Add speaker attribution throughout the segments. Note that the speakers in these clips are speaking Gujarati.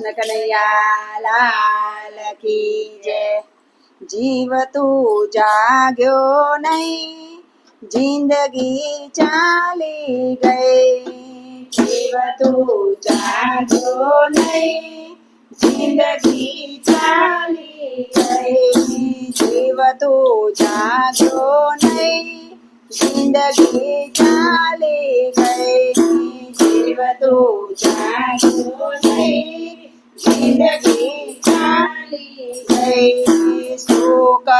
Speaker 1: कृष्ण कन्हैया, लाल की जय। जीव तू जाग्यो नहीं, ज़िंदगी चाली गई जीव तू जाग्यो नहीं, ज़िंदगी चाली गई जीव तू जाग्यो नहीं, ज़िंदगी चाली गई जीव तू जाग्यो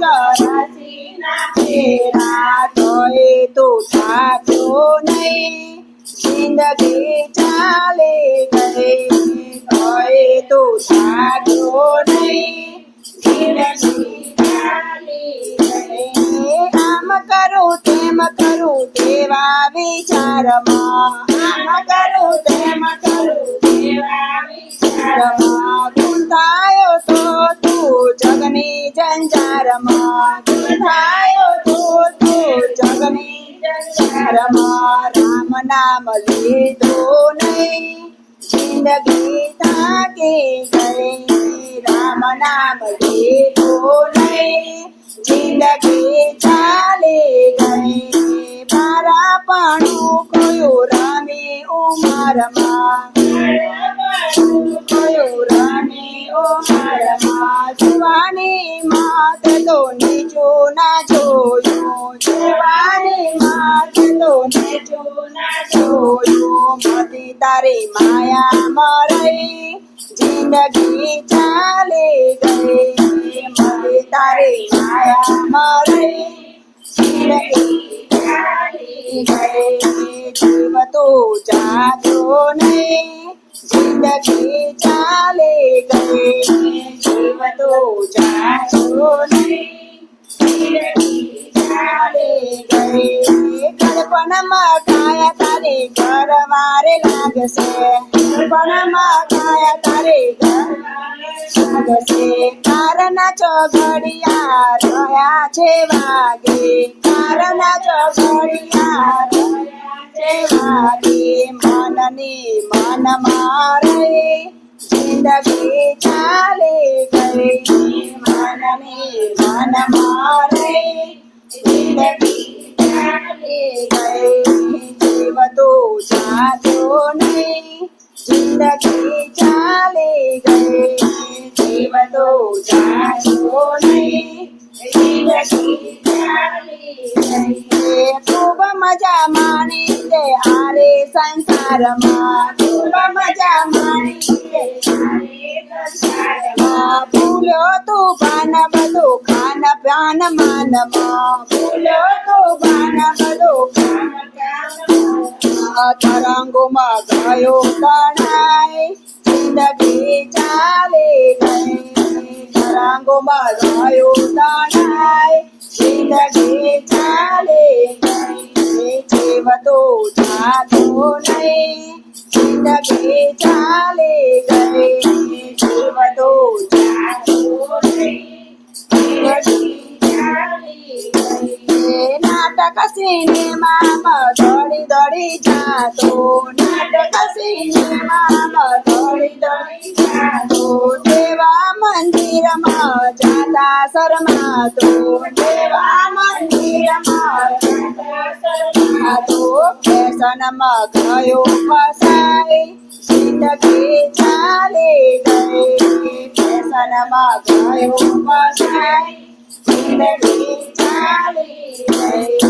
Speaker 1: ચોરાસી ફેરા નહીં ચાલી ગઈ તોય તું નહીં જિંદગી ચાલી ગઈ આમ કરું તેમ કરું તેવા વિચારમાં આમ કરું તેમ કરું તેવા વિચારમાં ગુંથાયો તું જગની જંજારમાં ગુંથાયો તો તું જગની જંજારમાં રામ નામ લીધું નહીં જિંદગી થાકી ગઈ રામ નામ લીધું નહીં જિંદગી ચાલી ગઈ મારા પાણું કયું રામી ઉમરમાં કયું રમી ઉમરમાં જવાની માત તો નીચું ના જોયું જવાની માત તો નીચું ના જોયું મતી તારી માયા મરઈ જિંદગી ચાલી ગઈ મતી તારી માયા મરઈ જિંદગી ચાલી ગઈ જીવ તું જાગ્યો નહીં જિંદગી ચાલી ગઈ જીવ તું નહીં કલ્પનામાં કાયા તારી ઘર મારે લાગશે કલ્પનામાં કાયા તારી ઘર લાગશે કારના ચોઘડિયા રહ્યા છે વાગે કારના છે મનની મન મારે. Mani de Are Ma Tuba Maja સંસારમાં ભૂલ્યો તું પાન બધું ખાન પાન માનમાં ભૂલ્યો તું પાન બધું ખાન તરંગોમાં ગયો તણાય જિંદગી ચાલી ગઈ તરંગોમાં ગયો તણાય જિંદગી ચાલી ગઈ જીવ તો જાતો નહીં જિંદગી ચાલી नाटक सिनेमा धडी धडी जाँदो। नाटक सिनेमा धडी धडी जाँदो। देवा मन्दिरमा जाँदा शर्मादो। देवा मन्दिरमा शर्मादो। फेसनमा गयो बसाई जिन्दगी चाले गए। फेसनमा गयो बसाई जिन्दगी चाले गए।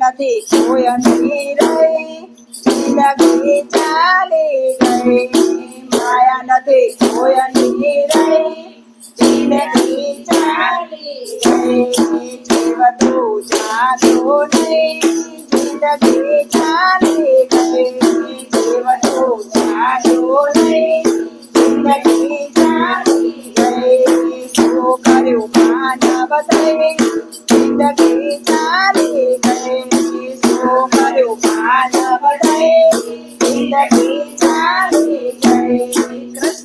Speaker 1: નથી, કોઈ જિંદગી ચાલી ગઈ, માયા નથી, કોઈ રહી જિંદગી ચાલી ગઈ જીવ તું જાતો નહીં. જિંદગી ચાલી ગઈ જીવ તું જાતો ચાલી ગઈ કર્યું માનવ દઈ જિંદગી ચાલી ગઈ